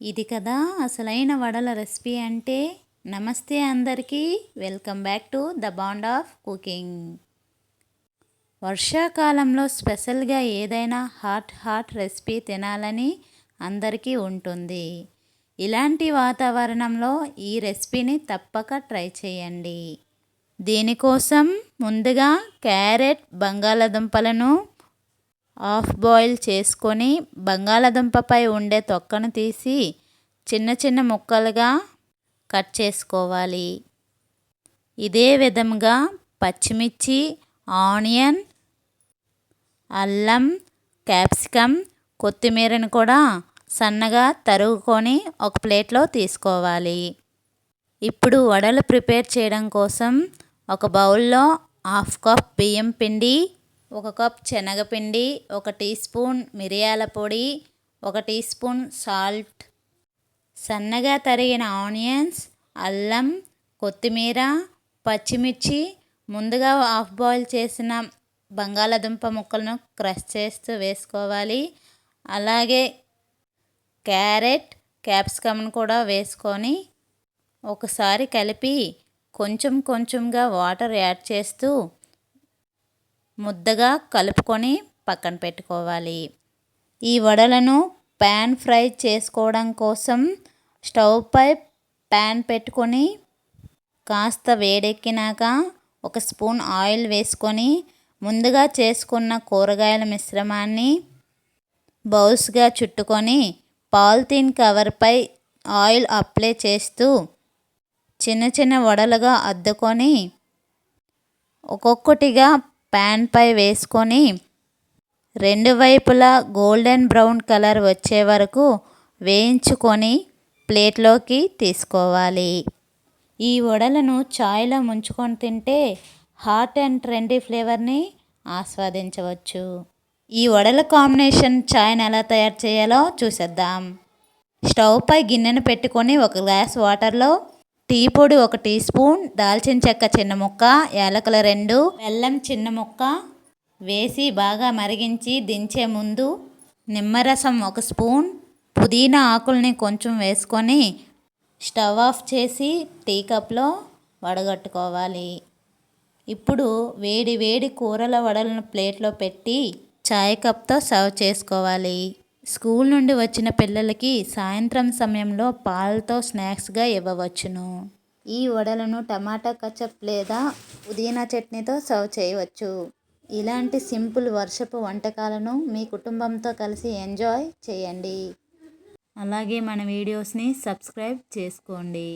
ఇది కదా అసలైన వడల రెసిపీ అంటే నమస్తే అందరికీ. Welcome back to the bond of cooking. వర్షాకాలంలో స్పెషల్గా ఏదైనా హాట్ హాట్ రెసిపీ తినాలని అందరికీ ఉంటుంది. ఇలాంటి వాతావరణంలో ఈ రెసిపీని తప్పక ట్రై చేయండి. దీనికోసం ముందుగా క్యారెట్ బంగాళాదుంపలను హాఫ్ బాయిల్ చేసుకొని బంగాళాదుంపపై ఉండే తొక్కను తీసి చిన్న చిన్న ముక్కలుగా కట్ చేసుకోవాలి. ఇదే విధంగా పచ్చిమిర్చి ఆనియన్ అల్లం క్యాప్సికమ్ కొత్తిమీరను కూడా సన్నగా తరుగుకొని ఒక ప్లేట్లో తీసుకోవాలి. ఇప్పుడు వడలు ప్రిపేర్ చేయడం కోసం ఒక బౌల్లో హాఫ్ కప్ బియ్యం పిండి ఒక కప్ శనగపిండి ఒక టీ స్పూన్ మిరియాల పొడి ఒక టీ స్పూన్ సాల్ట్. సన్నగా తరిగిన ఆనియన్స్ అల్లం కొత్తిమీర పచ్చిమిర్చి ముందుగా హాఫ్ బాయిల్ చేసిన బంగాళాదుంప ముక్కలను క్రష్ చేస్తూ వేసుకోవాలి. అలాగే క్యారెట్ క్యాప్సికమ్ను కూడా వేసుకొని ఒకసారి కలిపి కొంచెం కొంచెంగా వాటర్ యాడ్ చేస్తూ ముద్దగా కలుపుకొని పక్కన పెట్టుకోవాలి. ఈ వడలను ప్యాన్ ఫ్రై చేసుకోవడం కోసం స్టవ్ పై ప్యాన్ పెట్టుకొని కాస్త వేడెక్కినాక ఒక స్పూన్ ఆయిల్ వేసుకొని ముందుగా చేసుకున్న కూరగాయల మిశ్రమాన్ని బౌల్స్గా చుట్టుకొని పాలిథీన్ కవర్పై ఆయిల్ అప్లై చేస్తూ చిన్న చిన్న వడలుగా అద్దుకొని ఒక్కొక్కటిగా ప్యాన్పై వేసుకొని రెండు వైపులా గోల్డెన్ బ్రౌన్ కలర్ వచ్చే వరకు వేయించుకొని ప్లేట్లోకి తీసుకోవాలి. ఈ వడలను చాయ్లో ముంచుకొని తింటే హాట్ అండ్ ట్రెండీ ఫ్లేవర్ని ఆస్వాదించవచ్చు. ఈ వడల కాంబినేషన్ చాయ్ని ఎలా తయారు చేయాలో చూసేద్దాం. స్టవ్ పై గిన్నెను పెట్టుకొని ఒక గ్లాస్ వాటర్లో టీ పొడి ఒక టీ స్పూన్ దాల్చిన చెక్క చిన్న ముక్క యాలకుల రెండు బెల్లం చిన్న ముక్క వేసి బాగా మరిగించి దించే ముందు నిమ్మరసం ఒక స్పూన్ పుదీనా ఆకుల్ని కొంచెం వేసుకొని స్టవ్ ఆఫ్ చేసి టీ కప్లో వడగట్టుకోవాలి. ఇప్పుడు వేడి వేడి కూరల వడలను ప్లేట్లో పెట్టి చాయ్ కప్తో సర్వ్ చేసుకోవాలి. స్కూల్ నుండి వచ్చిన పిల్లలకి సాయంత్రం సమయంలో పాలతో స్నాక్స్గా ఇవ్వవచ్చును. ఈ వడలను టమాటా కచప్ లేదా పుదీనా చట్నీతో సర్వ్ చేయవచ్చు. ఇలాంటి సింపుల్ వర్షపు వంటకాలను మీ కుటుంబంతో కలిసి ఎంజాయ్ చేయండి. అలాగే మన వీడియోస్ని సబ్స్క్రైబ్ చేసుకోండి.